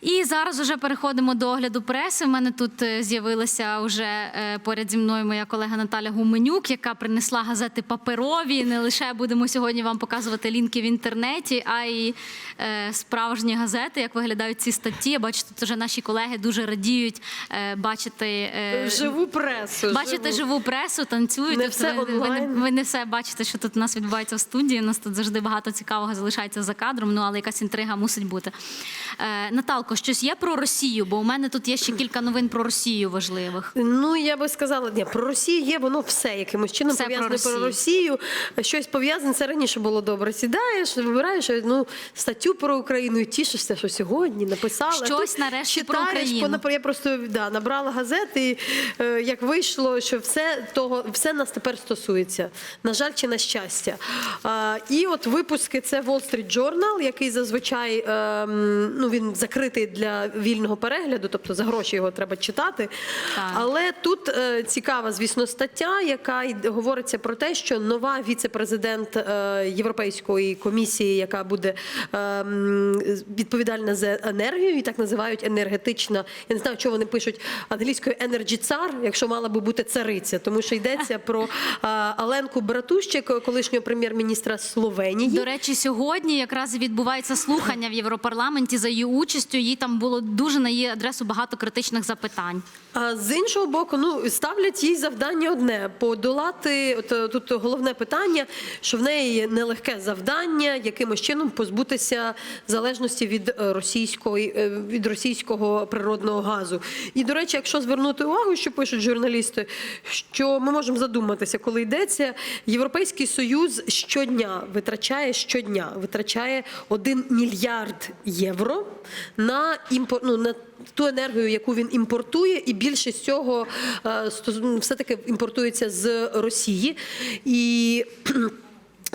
І зараз вже переходимо до огляду преси. У мене тут е, з'явилася вже е, поряд зі мною моя колега Наталя Гуменюк, яка принесла газети паперові. Не лише будемо сьогодні вам показувати лінки в інтернеті, а й е, справжні газети, як виглядають ці статті. Я бачу, тут вже наші колеги дуже радіють бачити Живу пресу. Бачите живу. живу пресу, танцюють. Не Тобто все ви, ви, не, ви не все бачите, що тут у нас відбувається в студії. У нас тут завжди багато цікавого залишається за кадром. Ну але якась інтрига мусить бути. Е, Наталко, щось є про Росію? Бо у мене тут є ще кілька новин про Росію важливих. Ну я би сказала, ні, про Росію є воно все якимось чином Все пов'язане про про Росію. Щось пов'язане. Це раніше було добре. Сідаєш, вибираєш ну статтю про Україну і тішишся, що сьогодні написали. А Щось нарешті про читаєш, Україну. понап- Я просто да, набрала газети, і е, як вийшло, що все того, все нас тепер стосується. На жаль, чи на щастя. А, і от випуски це Wall Street Journal, який зазвичай ем, ну він закритий для вільного перегляду, тобто за гроші його треба читати. Так. Але тут е, цікава, звісно, стаття, яка й говориться про те, що нова віце-президент е, Європейської комісії, яка буде е, відповідальна за енергію, і так називають енергетична. Я не знаю, чого вони пишуть англійською енерджі цар, якщо мала би бути цариця, тому що йдеться про е, Аленку Братущик, колишнього прем'єр-міністра Словенії. До речі, сьогодні якраз відбувається слухання в Європарламенті за її участю. Їй там було дуже на її адресу багато критичних запитань. А з іншого боку, ну ставлять їй завдання одне подолати. От е, тут головне питання, що в неї нелегке завдання, якимось чином позбутися залежності від російської е, від російського природного газу. І до речі, якщо звернути увагу, що пишуть журналісти, що ми можемо задуматися, коли йдеться, Європейський Союз щодня витрачає щодня витрачає 1 мільярд євро на імпор, ну, на ту енергію, яку він імпортує, і більшість цього е, ну, все-таки імпортується з Росії. І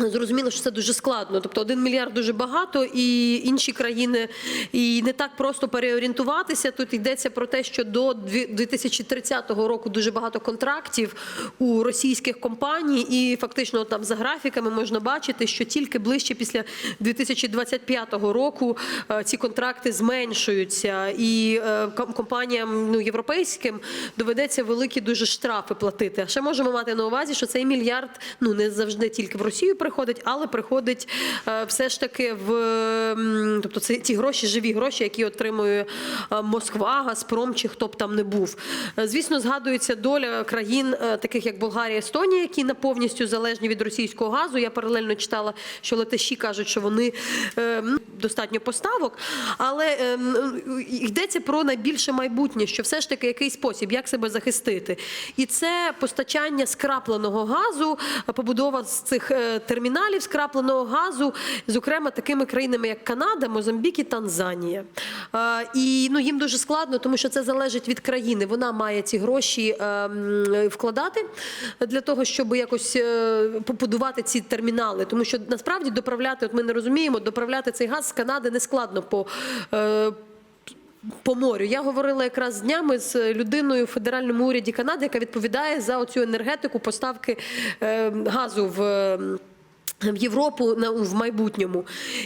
Зрозуміло, що це дуже складно. Тобто один мільярд дуже багато, і інші країни і не так просто переорієнтуватися. Тут йдеться про те, що до дві- 2030 року дуже багато контрактів у російських компаній, і фактично там за графіками можна бачити, що тільки ближче після 2025 року е, ці контракти зменшуються, і е, компаніям ну європейським доведеться великі дуже штрафи платити. А ще можемо мати на увазі, що цей мільярд ну не завжди тільки в Росію приходить, але приходить е, все ж таки в тобто це ті гроші, живі гроші, які отримує е, Москва, Газпром чи хто б там не був. Е, Звісно, згадується доля країн, таких як Болгарія, Естонія, які на повністю залежні від російського газу. Я паралельно читала, що леташі кажуть, що вони достатньо поставок, але йдеться про найбільше майбутнє, що все ж таки який спосіб, як себе захистити. І це постачання скрапленого газу, побудова з цих терміналів скрапленого газу, зокрема такими країнами, як Канада, Мозамбік і Танзанія. Е, І ну, їм дуже складно, тому що це залежить від країни. Вона має ці гроші е, вкладати для того, щоб якось е, побудувати ці термінали. Тому що насправді доправляти, от ми не розуміємо, доправляти цей газ з Канади не складно по. по морю. Я говорила якраз днями з людиною в федеральному уряді Канади, яка відповідає за оцю енергетику поставки газу в. В Європу в майбутньому,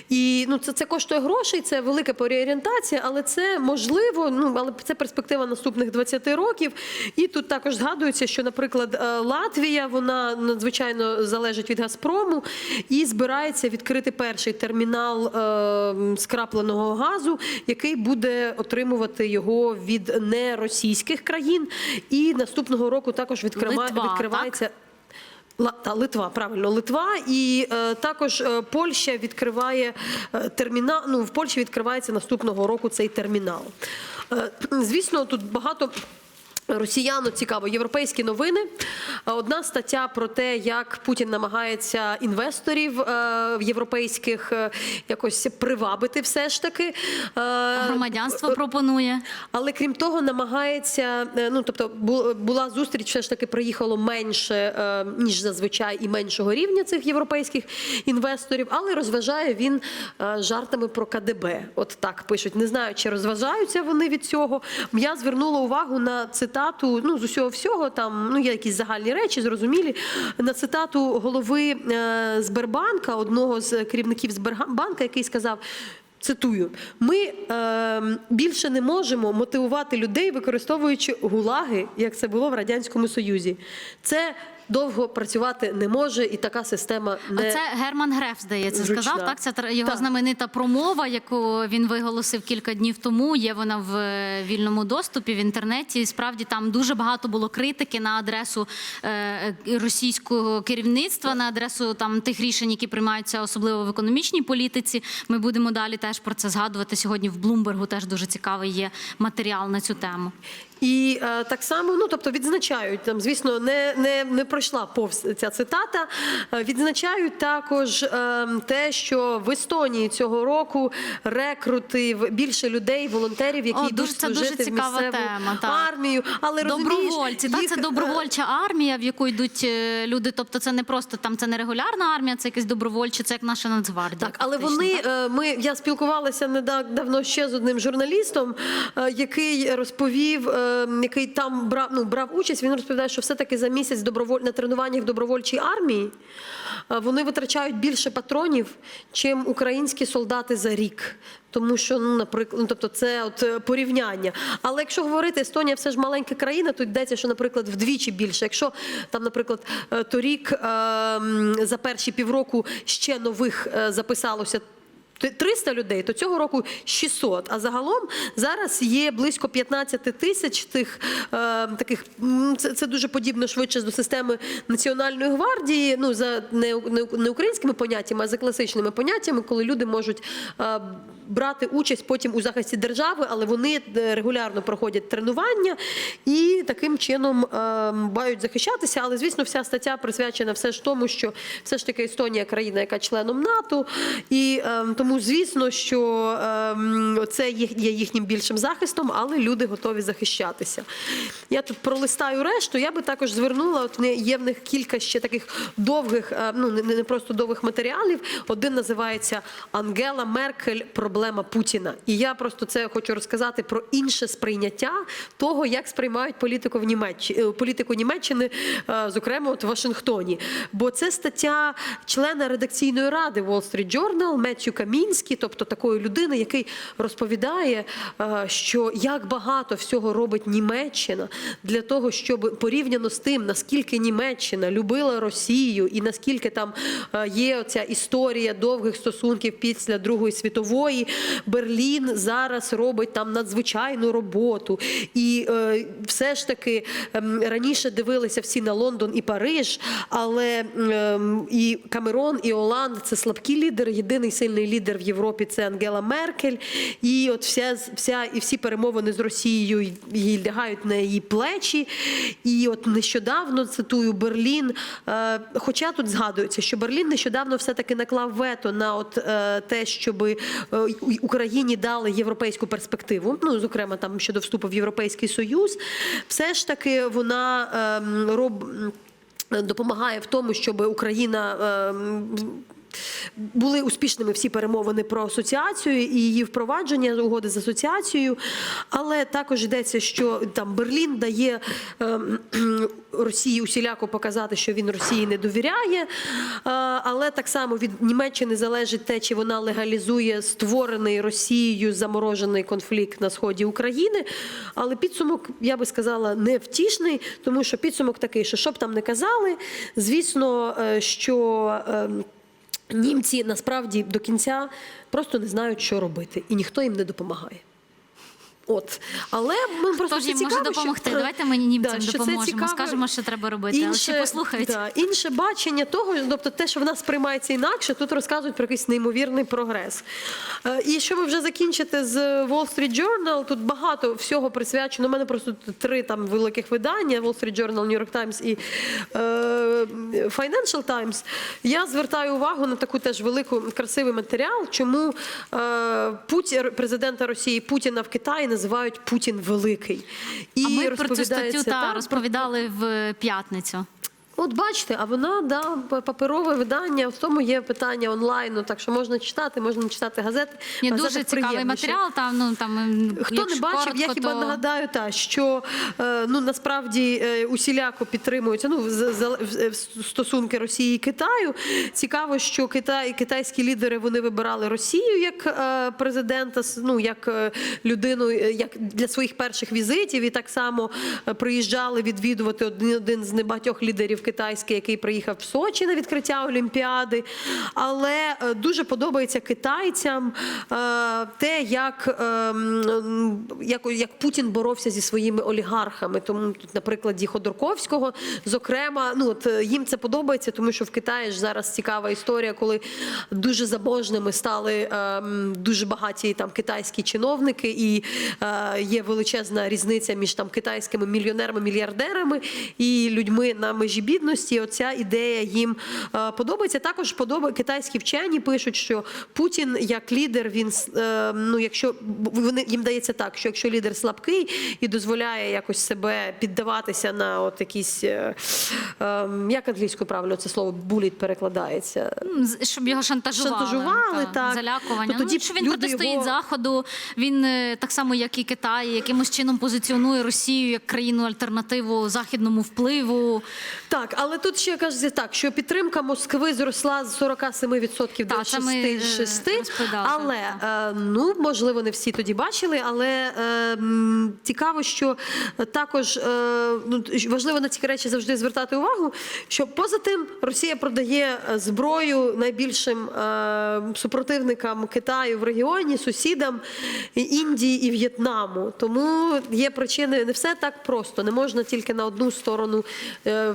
і ну це, це коштує грошей, це велика переорієнтація, але це можливо. Ну але це перспектива наступних 20 років. І тут також згадується, що, наприклад, е, Латвія вона надзвичайно залежить від Газпрому і збирається відкрити перший термінал е, скрапленого газу, який буде отримувати його від неросійських країн. І наступного року також відкрима, Литва, відкривається. Ла- Та Литва, правильно, Литва, і е, також е, Польща відкриває е, термінал. Ну в Польщі відкривається наступного року цей термінал. Е, звісно, тут багато. Росіяну цікаво, європейські новини. Одна стаття про те, як Путін намагається інвесторів е, європейських е, якось привабити, все ж таки. Е, Громадянство пропонує. але крім того, намагається. Ну тобто, бу- була зустріч, все ж таки приїхало менше ніж зазвичай, і меншого рівня цих європейських інвесторів. Але розважає він жартами про КДБ. От так пишуть. Не знаю, чи розважаються вони від цього. Я звернула увагу на цитату. Ну з усього всього там ну є якісь загальні речі, зрозумілі. На цитату голови е, Сбербанка, одного з керівників Сбербанка, який сказав. Цитую: ми е, більше не можемо мотивувати людей, використовуючи гулаги, як це було в радянському союзі. Це довго працювати не може, і така система не Оце Герман Греф, здається, зручна. сказав. Так, це його Так. знаменита промова, яку він виголосив кілька днів тому. Є вона в е, вільному доступі в інтернеті. І справді там дуже багато було критики на адресу е, е, російського керівництва, на адресу там тих рішень, які приймаються особливо в економічній політиці. Ми будемо далі теж про це згадувати. Сьогодні в Блумбергу теж дуже цікавий є матеріал на цю тему. І е, так само, ну тобто відзначають там, звісно, не, не, не пройшла повз ця цитата. Е, відзначають також е, те, що в Естонії цього року рекрутив більше людей, волонтерів, які О, йдуть дуже- це дуже служити в цікава місцеву тема, так. армію. Але Добровольці, та їх, це е, добровольча армія, в яку йдуть е, люди. Тобто, це не просто там це не регулярна армія, це якась добровольча, це як наша нацгвардія. Так, але вони так? е, ми я спілкувалася не так давно ще з одним журналістом, який розповів, е, який там брав ну брав участь. Він розповідає, що все-таки за місяць доброволь на тренуваннях добровольчій армії е, вони витрачають більше патронів, чим українські солдати за рік. Тому що, ну, наприклад, ну, тобто це от е, порівняння. Але якщо говорити, Естонія все ж маленька країна, то йдеться, що, наприклад, вдвічі більше. Якщо там, наприклад, е, торік е, за перші півроку ще нових записалося. Т- 300 людей, то цього року 600. А загалом зараз є близько 15 тисяч тих е, таких. Це, це дуже подібно швидше до системи Національної гвардії. Ну за не, не, не українськими поняттями, а за класичними поняттями, коли люди можуть е, брати участь потім у захисті держави, але вони е, регулярно проходять тренування і таким чином е, мають захищатися. Але звісно, вся стаття присвячена все ж тому, що все ж таки Естонія країна, яка членом НАТО, і е, тому, звісно, що це є їхнім більшим захистом, але люди готові захищатися. Я тут пролистаю решту. Я би також звернула. От є в них кілька ще таких довгих, ну не просто довгих матеріалів. Один називається Ангела Меркель. Проблема Путіна. І я просто це хочу розказати про інше сприйняття того, як сприймають політику в Німеччині, політику Німеччини, е, зокрема от в Вашингтоні. Бо це стаття члена редакційної ради Wall Street Journal Меттю Камінський, тобто такої людини, який розповідає, е, що як багато всього робить Німеччина для того, щоб порівняно з тим, наскільки Німеччина любила Росію і наскільки там е, є ця історія довгих стосунків після Другої світової, Берлін зараз робить там надзвичайну роботу. І е, все ж таки ем, раніше дивилися всі на Лондон і Париж, але ем, і Камерон, і Оланд це слабкі лідери. Єдиний сильний лідер в Європі це Ангела Меркель. І от вся, вся і всі перемовини з Росією їй лягають на її плечі. І от нещодавно цитую Берлін. Е, хоча тут згадується, що Берлін нещодавно все-таки наклав вето на от е, те, щоб Україні дали європейську перспективу. Ну зокрема, там щодо вступу в Європейський Союз, все ж таки вона ем, роб. Допомагає в тому, щоб Україна ем, були успішними всі перемовини про асоціацію і її впровадження угоди з асоціацією. Але також йдеться, що там Берлін дає ем, Росії усіляко показати, що він Росії не довіряє. Е, Але так само від Німеччини залежить те, чи вона легалізує створений Росією заморожений конфлікт на сході України. Але підсумок, я би сказала, невтішний, тому що підсумок такий, що що б там не казали, звісно, е, що. Німці насправді до кінця просто не знають, що робити, і ніхто їм не допомагає. От, але ми просто Хто ж їм може допомогти? Що, Давайте ми німцям що це допоможемо, цікаве. скажемо, що треба робити, але ще послухають. Да, інше бачення того, тобто те, що в нас сприймається інакше, тут розказують про якийсь неймовірний прогрес. Е, І щоб вже закінчити з Wall Street Journal, тут багато всього присвячено. У мене просто три там великих видання: Wall Street Journal, New York Times і е, Financial Times. Я звертаю увагу на таку теж велику красивий матеріал, чому е, Путін, президента Росії Путіна в Китаї називають Путін Великий. І А ми про цю статтю та там розповідали в п'ятницю. От бачите, а вона да, паперове видання, в тому є питання онлайну, так що можна читати, можна читати газети. Є В газетах дуже цікавий матеріал. Там ну там Хто не бачив, я хіба то... нагадаю, та що е, ну насправді е, усіляко підтримуються ну стосунки Росії і Китаю. Цікаво, що Китай китайські лідери вони вибирали Росію як е, президента, ну як людину, як для своїх перших візитів, і так само приїжджали відвідувати один, один з небагатьох лідерів китайський, який приїхав в Сочі на відкриття Олімпіади. Але е, дуже подобається китайцям е, те, як, е, як, як Путін боровся зі своїми олігархами. Тому тут, на прикладі Ходорковського, зокрема, ну от е, їм це подобається, тому що в Китаї ж зараз цікава історія, коли дуже заможними стали е, дуже багаті там китайські чиновники, і є величезна різниця між там китайськими мільйонерами, мільярдерами і людьми на межі бідності. Оця ідея їм е, подобається. Також подобає китайські вчені пишуть, що Путін як лідер, він е, ну, якщо вони їм дається так, що якщо лідер слабкий і дозволяє якось себе піддаватися на от якісь е, як англійською правильно це слово буліт перекладається. Щоб його шантажували, Шантажували, та, так. залякування. То тоді ну, що він протистоїть його- заходу. Він так само, як і Китай, якимось чином позиціонує Росію як країну альтернативу західному впливу. Так, але тут ще кажеться так, що підтримка Москви зросла з 47% до Так, це ми, е, 66%. Але е, ну можливо, не всі тоді бачили, але е, цікаво, що також ну, важливо на ці речі завжди звертати увагу. Що поза тим Росія продає зброю найбільшим супротивникам Китаю в регіоні, сусідам Індії і В'єтнаму. Тому є причини не все так просто. Не можна тільки на одну сторону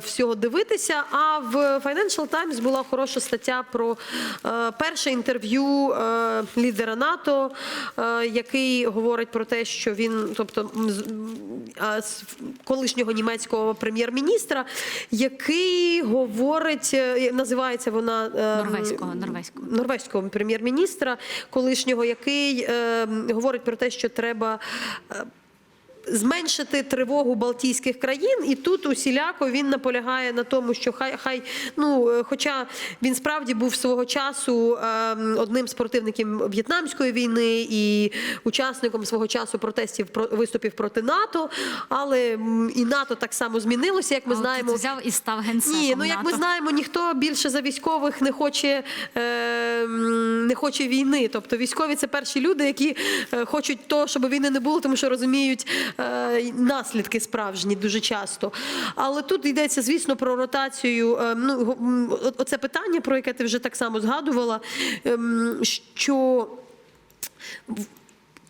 всього дивитися. А в Financial Times була хороша стаття про е, перше інтерв'ю е, лідера НАТО, е, який говорить про те, що він, тобто з- колишнього німецького прем'єр-міністра, який говорить, називається вона е, Норвезького, норвезького. норвезького прем'єр-міністра, колишнього, який е, говорить про те, що треба. Зменшити тривогу Балтійських країн, і тут усіляко він наполягає на тому, що хай хай ну, е, хоча він справді був свого часу е, одним з противників в'єтнамської війни і учасником свого часу протестів про виступів проти НАТО, але і НАТО так само змінилося, як ми А знаємо. взяв і став генсеком Ні, ну як ми знаємо, ніхто більше за військових не хоче, е, не хоче війни. Тобто військові це перші люди, які е, хочуть того, щоб війни не було, тому що розуміють наслідки справжні дуже часто. Але тут йдеться, звісно, про ротацію. е, ну, оце питання, про яке ти вже так само згадувала, ем, що.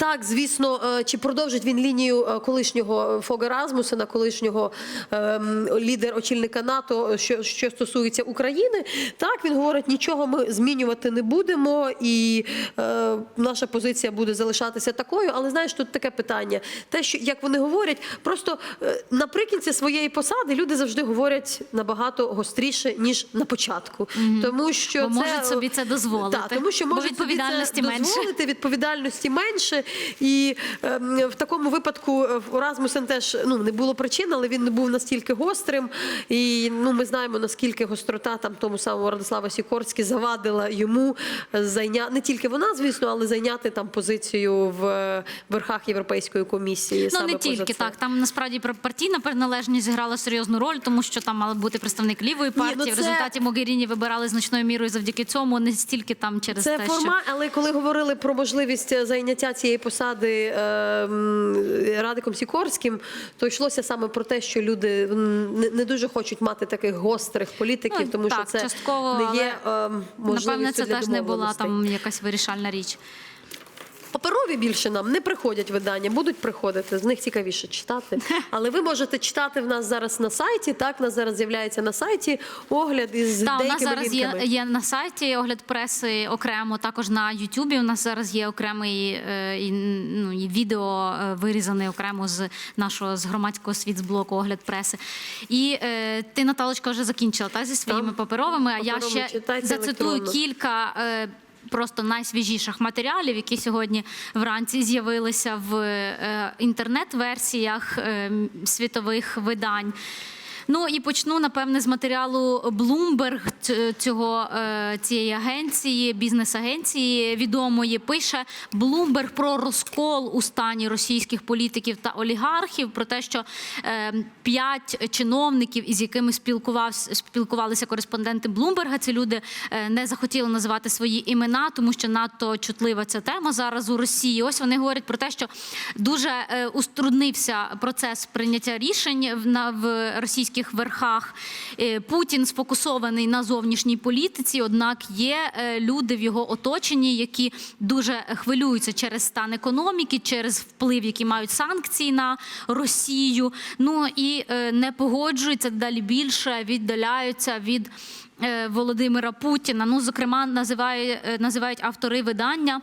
Так, звісно, е, чи продовжить він лінію е, колишнього Фога Размусена, колишнього ем, лідер очільника НАТО, що, що стосується України. Так, він говорить, нічого ми змінювати не будемо, і е, наша позиція буде залишатися такою. Але знаєш, тут таке питання: те, що як вони говорять, просто е, наприкінці своєї посади люди завжди говорять набагато гостріше ніж на початку, тому що Бо це можуть собі це дозволити. Так, тому що можуть собі відповідальності це менше. дозволити, відповідальності менше. І ем, в такому випадку е, Расмусен теж ну не було причин, але він не був настільки гострим. І ну ми знаємо наскільки гострота там тому самому Радослава Сікорський завадила йому зайняти не тільки вона, звісно, але зайняти там позицію в е, верхах Європейської комісії. Ну саме не тільки так. Там насправді про- партійна приналежність зіграла серйозну роль, тому що там мав бути представник лівої ну партії. В результаті Могеріні вибирали значною мірою завдяки цьому, не стільки там через Це те, форма, але коли говорили про можливість зайняття цієї посади е, Радиком Сікорським, то йшлося саме про те, що люди не, дуже хочуть мати таких гострих політиків, Ну, тому так, що це частково, не є можливо. можливістю напевне це для теж не була там якась вирішальна річ. Паперові більше нам не приходять видання, будуть приходити. З них цікавіше читати. Але ви можете читати в нас зараз на сайті. Так, в нас зараз з'являється на сайті огляд із Та, у нас зараз є, лінками. є на сайті огляд преси окремо, також на Ютубі. У нас зараз є окремий е, і, ну, і відео е, вирізане окремо з нашого з громадського світзблоку огляд преси. І е, ти, Наталочка, вже закінчила та, зі своїми Там паперовими, а я ще читайте зацитую електронно. кілька. е, Просто найсвіжіших матеріалів, які сьогодні вранці з'явилися в е, інтернет-версіях е, світових видань. Ну і почну напевне з матеріалу Bloomberg цього е, цієї агенції, бізнес-агенції відомої. Пише Bloomberg про розкол у стані російських політиків та олігархів, про те, що е, п'ять чиновників, із якими спілкувалися кореспонденти Блумберга. Ці люди е, не захотіли називати свої імена, тому що надто чутлива ця тема зараз у Росії. Ось вони говорять про те, що дуже уструднився процес прийняття рішень в на в російських верхах. Е, Путін сфокусований на зовнішній політиці, однак є е, люди в його оточенні, які дуже хвилюються через стан економіки, через вплив, який мають санкції на Росію. Ну і е, не погоджуються далі більше, віддаляються від. е, Володимира Путіна, ну зокрема, називає, е, називають автори видання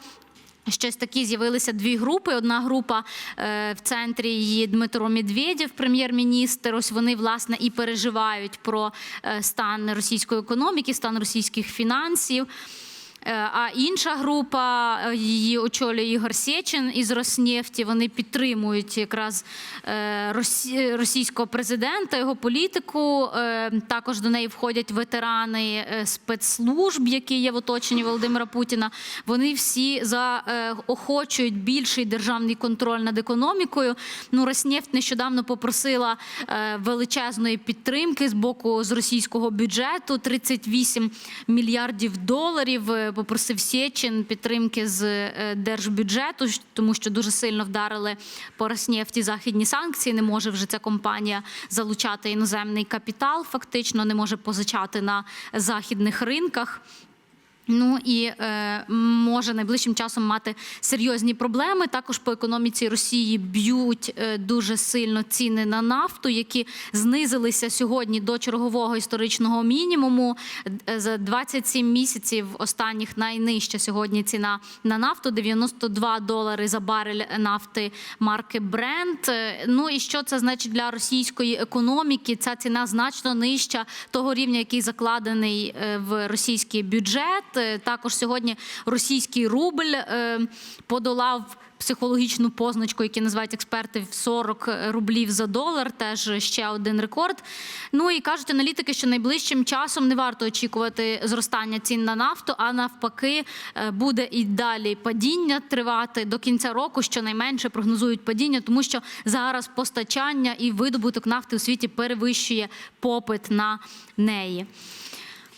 Щось такі з'явилися дві групи. Одна група е, в центрі її Дмитро Медведєв, прем'єр-міністр. Ось вони власне і переживають про е, стан російської економіки, стан російських фінансів. Е, А інша група е, її очолює Ігор Сєчин із Роснефті. Вони підтримують якраз е, російського президента, його політику. Також до неї входять ветерани спецслужб, які є в оточенні Володимира Путіна. Вони всі заохочують більший державний контроль над економікою. Ну, Роснефть нещодавно попросила величезної підтримки з боку з російського бюджету 38 мільярдів доларів. Попросив Сєчин підтримки з е, держбюджету, тому що дуже сильно вдарили по Роснефті західні санкції. Не може вже ця компанія залучати іноземний капітал, фактично не може позичати на західних ринках. Ну і е, може найближчим часом мати серйозні проблеми. Також по економіці Росії б'ють е, дуже сильно ціни на нафту, які знизилися сьогодні до чергового історичного мінімуму. Е, За 27 місяців останніх найнижча сьогодні ціна на нафту 92 долари за барель нафти марки Brent. Е, Ну і що це значить для російської економіки? Ця ціна значно нижча того рівня, який закладений е, в російський бюджет. Е, Також сьогодні російський рубль е, подолав. Психологічну позначку, які називають експерти в 40 рублів за долар, теж ще один рекорд. Ну і кажуть аналітики, що найближчим часом не варто очікувати зростання цін на нафту, а навпаки, е, буде і далі падіння тривати до кінця року. Щонайменше прогнозують падіння, тому що зараз постачання і видобуток нафти у світі перевищує попит на неї.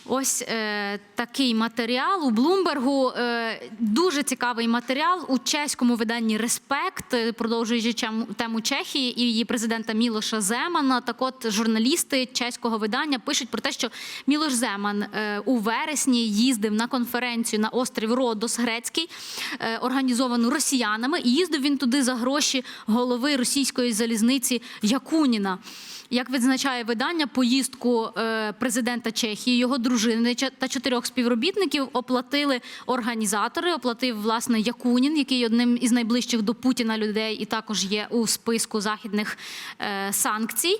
Ось е, такий матеріал у Блумбергу. Е, дуже цікавий матеріал у чеському виданні Респект, е, продовжуючи тему Чехії і її президента Мілоша Земана. Так от журналісти чеського видання пишуть про те, що Мілош Земан е, у вересні їздив на конференцію на острів Родос Грецький, е, організовану росіянами. І їздив він туди за гроші голови російської залізниці Якуніна. Як відзначає видання, поїздку е, президента Чехії, його дружини ча- та чотирьох співробітників оплатили організатори. Оплатив власне Якунін, який одним із найближчих до Путіна людей, і також є у списку західних е, санкцій.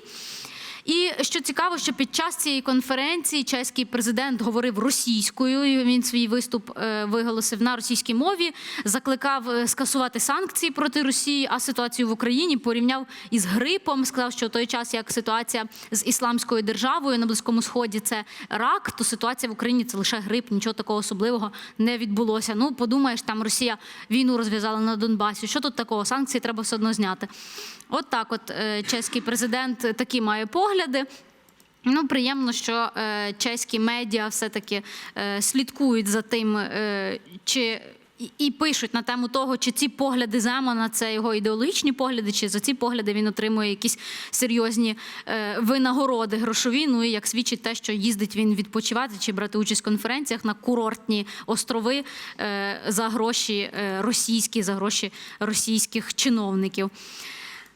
І що цікаво, що під час цієї конференції чеський президент говорив російською. Він свій виступ е, виголосив на російській мові, закликав е, скасувати санкції проти Росії, а ситуацію в Україні порівняв із грипом. Сказав, що в той час, як ситуація з ісламською державою на близькому сході це рак, то ситуація в Україні це лише грип, нічого такого особливого не відбулося. Ну подумаєш, там Росія війну розв'язала на Донбасі. Що тут такого? Санкції треба все одно зняти. От так, от е, чеський президент такі має погляди. Ну, приємно, що е, чеські медіа все-таки е, слідкують за тим, е, чи і, і пишуть на тему того, чи ці погляди Земана це його ідеологічні погляди, чи за ці погляди він отримує якісь серйозні е, винагороди грошові. Ну і як свідчить те, що їздить він відпочивати чи брати участь в конференціях на курортні острови е, за гроші е, російські, за гроші російських чиновників.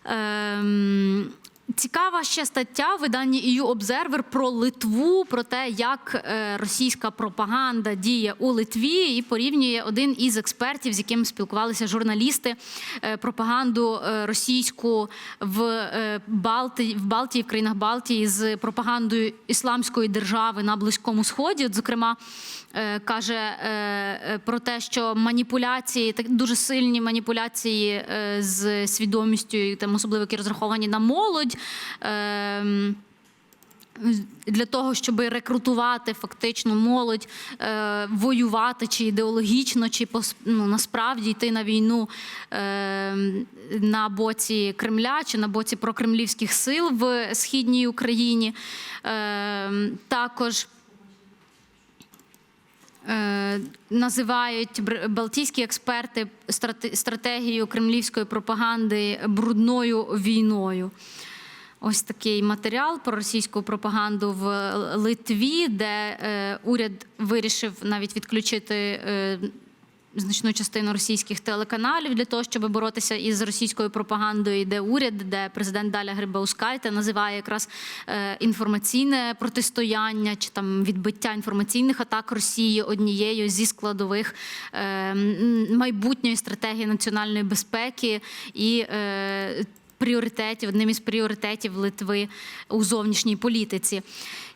Ем, Цікава ще стаття в виданні EU Observer про Литву, про те, як е, російська пропаганда діє у Литві, і порівнює один із експертів, з яким спілкувалися журналісти, е, пропаганду е, російську в Балтії, в Балтії, в країнах Балтії з пропагандою ісламської держави на Близькому Сході. От, зокрема, каже про те, що маніпуляції, так дуже сильні маніпуляції з свідомістю, там особливо які розраховані на молодь. Ем, для того, щоб рекрутувати фактично молодь, е, воювати чи ідеологічно, чи ну, насправді йти на війну е, на боці Кремля чи на боці прокремлівських сил в східній Україні. Е, також Е, називають балтійські експерти страте- стратегію кремлівської пропаганди брудною війною. Ось такий матеріал про російську пропаганду в Литві, де е, уряд вирішив навіть відключити. е, Значну частину російських телеканалів для того, щоб боротися із російською пропагандою, де уряд, де президент Даля Грибаускайте називає якраз е, інформаційне протистояння чи там відбиття інформаційних атак Росії однією зі складових майбутньої стратегії національної безпеки і пріоритетів, одним із пріоритетів Литви у зовнішній політиці.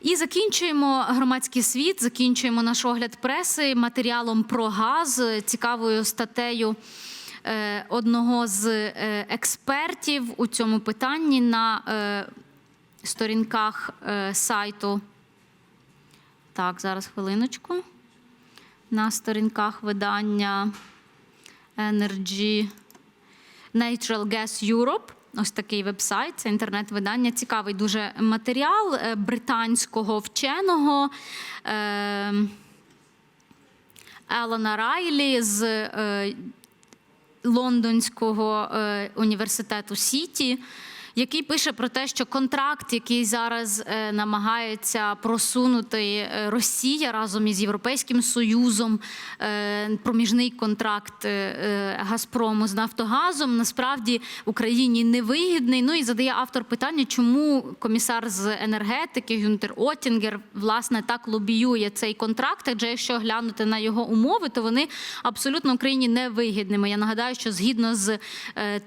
І закінчуємо громадський світ, закінчуємо наш огляд преси матеріалом про газ, цікавою статтею е, одного з е, експертів у цьому питанні на е, сторінках сайту. Так, зараз хвилиночку. На сторінках видання Energy Natural Gas Europe. Ось такий вебсайт, це інтернет-видання. Цікавий дуже матеріал е, британського вченого е, Елона Райлі з е, Лондонського університету Сіті, який пише про те, що контракт, який зараз е, намагається просунути е, Росія разом із Європейським Союзом, е, проміжний контракт Газпрому з Нафтогазом, насправді Україні невигідний. Ну і задає автор питання, чому комісар з енергетики Гюнтер Оттінгер власне так лобіює цей контракт. Адже якщо глянути на його умови, то вони абсолютно Україні невигідними. Я нагадаю, що згідно з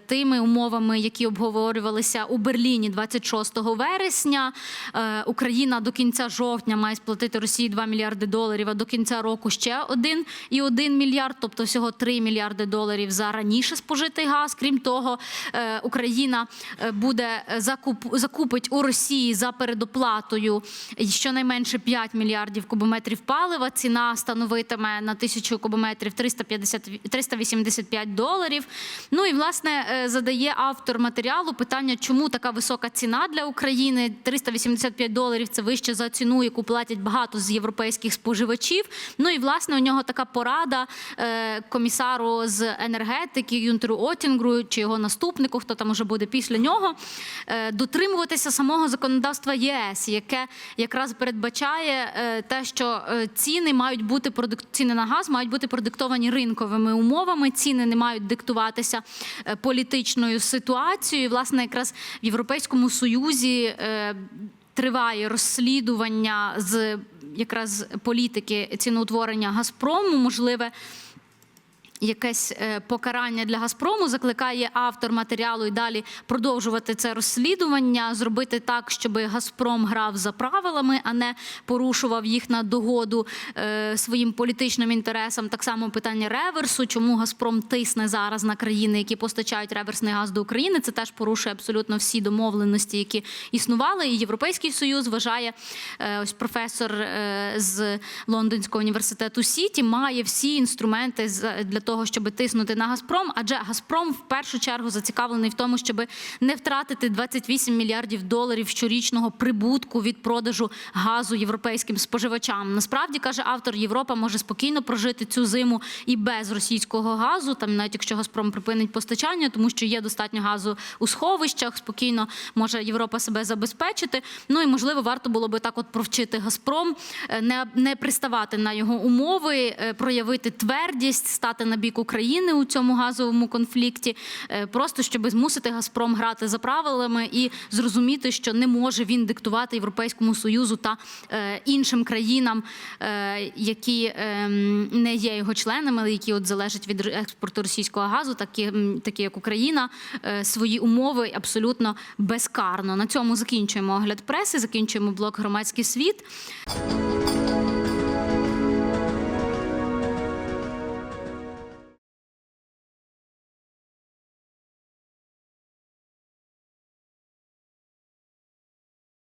тими умовами, які обговорювалися у Берліні 26 вересня, е, Україна до кінця жовтня має сплатити Росії 2 мільярди доларів, а до кінця року ще 1,1 мільярд, тобто всього 3 мільярди доларів за раніше спожитий газ. Крім того, е, Україна е, буде закуп, закупить у Росії за передоплатою щонайменше 5 мільярдів кубометрів палива. Ціна становитиме на тисячу кубометрів 350, 385 доларів. Ну і власне задає автор матеріалу питання, чому така висока ціна для України? 385 доларів це вище за ціну, яку платять багато з європейських споживачів. Ну і власне у нього така порада е, комісару з енергетики Юнтеру Отінгру чи його наступнику, хто там уже буде після нього, е, дотримуватися самого законодавства ЄС, яке якраз передбачає е, те, що ціни мають бути продик- ціни на газ мають бути продиктовані ринковими умовами. Ціни не мають диктуватися політичною ситуацією. Власне, якраз в Європейському Союзі. е, Триває розслідування з якраз політики ціноутворення Газпрому, можливе якесь е, покарання для Газпрому. Закликає автор матеріалу і далі продовжувати це розслідування, зробити так, щоб Газпром грав за правилами, а не порушував їх на догоду е, своїм політичним інтересам. Так само питання реверсу, чому Газпром тисне зараз на країни, які постачають реверсний газ до України. Це теж порушує абсолютно всі домовленості, які існували. І Європейський Союз вважає е, ось професор з Лондонського університету Сіті має всі інструменти для того, щоб тиснути на Газпром. Адже Газпром в першу чергу зацікавлений в тому, щоб не втратити 28 мільярдів доларів щорічного прибутку від продажу газу європейським споживачам. Насправді каже автор, Європа може спокійно прожити цю зиму і без російського газу, там навіть якщо Газпром припинить постачання, тому що є достатньо газу у сховищах. Спокійно може Європа себе забезпечити. Ну і можливо, варто було би так, от провчити Газпром, е, не, не приставати на його умови, е, проявити твердість, стати на бік України у цьому газовому конфлікті, е, просто щоб змусити Газпром грати за правилами і зрозуміти, що не може він диктувати Європейському Союзу та е, іншим країнам, е, які е, не є його членами, але які от залежать від експорту російського газу, такі, такі як Україна, свої умови абсолютно безкарно. На цьому закінчуємо огляд преси, закінчуємо блок громадський світ.